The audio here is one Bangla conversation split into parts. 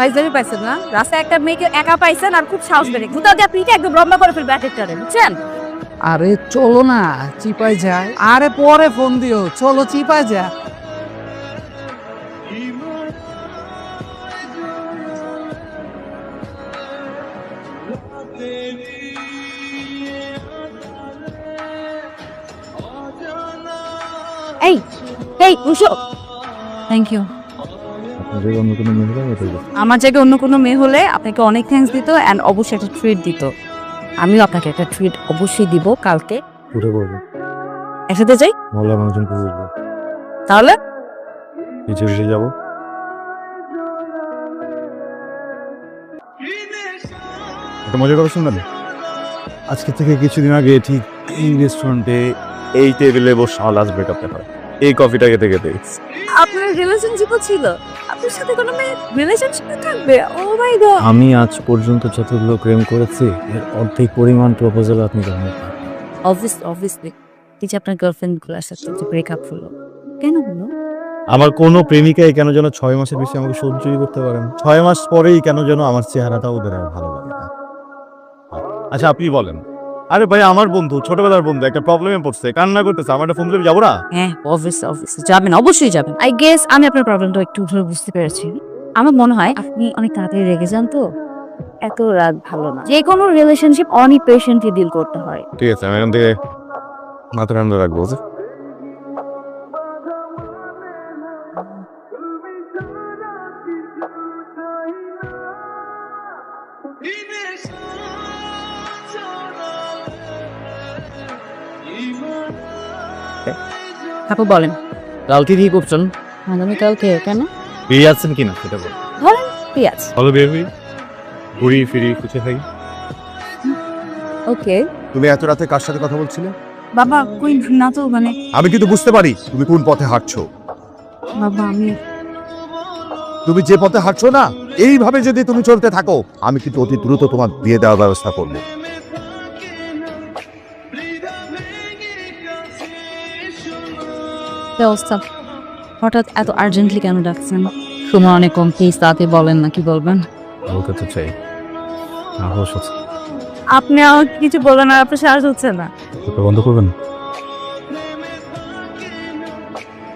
ফাইজলামি পাইছেন না? রাস্তায় একটা মেয়েকে একা পাইছেন আর খুব সাহস বেড়ে জুতা দিয়ে পিঠে একদম লম্বা করে ফেলবে অ্যাটেক্টারে বুঝছেন? আরে চলো না চিপায় যায় আরে পরে ফোন দিও চলো চিপায় যা। এই এই উষো। থ্যাংক ইউ অন্য কোনো আমার জায়গায় অন্য কোনো মেয়ে হলে আপনাকে অনেক থ্যাঙ্কস দিত অ্যান্ড অবশ্যই একটা ট্রিট দিত। আমিও আপনাকে একটা ট্রিট অবশ্যই দিব কালকে। উঠে পড়ব। একসাথে যাই? মহল্লা মানুষজনকে বলব তাহলে? পিছিয়ে পিছিয়ে যাব। একটা মজা কথা শুনলেন আজকে থেকে কিছুদিন আগে ঠিক এই রেস্টুরেন্টে এই টেবিলে বসে আমার লাস্ট ব্রেকআপটা এই কফিটা খেতে খেতে। আপনার রিলেশনশিপও ছিল? আপনার সাথে কোনো মেয়ে রিলেশনশিপে থাকবে? ও মাই গড আমি আজ পর্যন্ত যতগুলো প্রেম করেছি এর অর্ধেক পরিমাণ প্রপোজাল আপনি কেমন অবভিয়াস অবভিয়াসলি এই যে আপনার গার্লফ্রেন্ডগুলোর সাথে যে ব্রেকআপ হলো কেন হলো? আমার কোনো প্রেমিকাই কেন যেন ছয় মাসের বেশি আমাকে সহ্যই করতে পারেন? ছয় মাস পরেই কেন যেন আমার চেহারাটা ওদের আর ভালো লাগে না। আচ্ছা আপনি বলেন। আরে ভাই আমার বন্ধু ছোটবেলার বন্ধু একটা প্রবলেমে পড়ছে কান্না করতেছে আমার একটা ফোন করে যাব না? হ্যাঁ অবভিয়াস অবভিয়াস যাবেন অবশ্যই যাবেন। আই গেস আমি আপনার প্রবলেমটা একটু ধরে বুঝতে পেরেছি। আমার মনে হয় আপনি অনেক তাড়াতাড়ি রেগে যান তো। এত রাগ ভালো না। যে কোনো রিলেশনশিপ অনেক পেশেন্টলি ডিল করতে হয়। ঠিক আছে আমি এখান থেকে মাথা ঠান্ডা রাখব বুঝলি? তারপর বলেন। কালকে কি করছেন? আগামীকালকে কেন? ফ্রি আছেন কিনা সেটা বল ধরেন পিয়াজ ভালো বেবি ঘুরি ফিরি খুঁজে থাকি। ওকে। তুমি এত রাতে কার সাথে কথা বলছিলে? বাবা কই না তো মানে আমি কিন্তু বুঝতে পারি তুমি কোন পথে হাঁটছো। বাবা আমি তুমি যে পথে হাঁটছো না এইভাবে যদি তুমি চলতে থাকো আমি কিন্তু অতি দ্রুত তোমার বিয়ে দেওয়ার ব্যবস্থা করব। ব্যবস্থা হঠাৎ এত আর্জেন্টলি কেন ডাকছেন? সময় অনেক কম প্লিজ তাতে বলেন না কি বলবেন? বলতে তো চাই। আছে। আপনি আমার কিছু বলবেন আর আপনার সাহস হচ্ছে না। ওটা বন্ধ করবেন?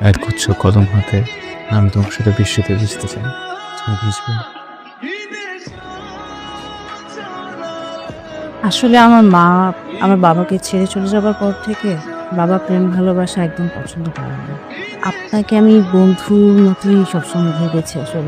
এক গুচ্ছ কদম হাতে আমি তোমার সাথে বৃষ্টিতে ভিজতে চাই। তুমি ভিজবে আসলে আমার মা আমার বাবাকে ছেড়ে চলে যাবার পর থেকে বাবা প্রেম ভালোবাসা একদম পছন্দ করে না। আপনাকে আমি বন্ধুর মতোই সবসময় ভেবেছি আসলে।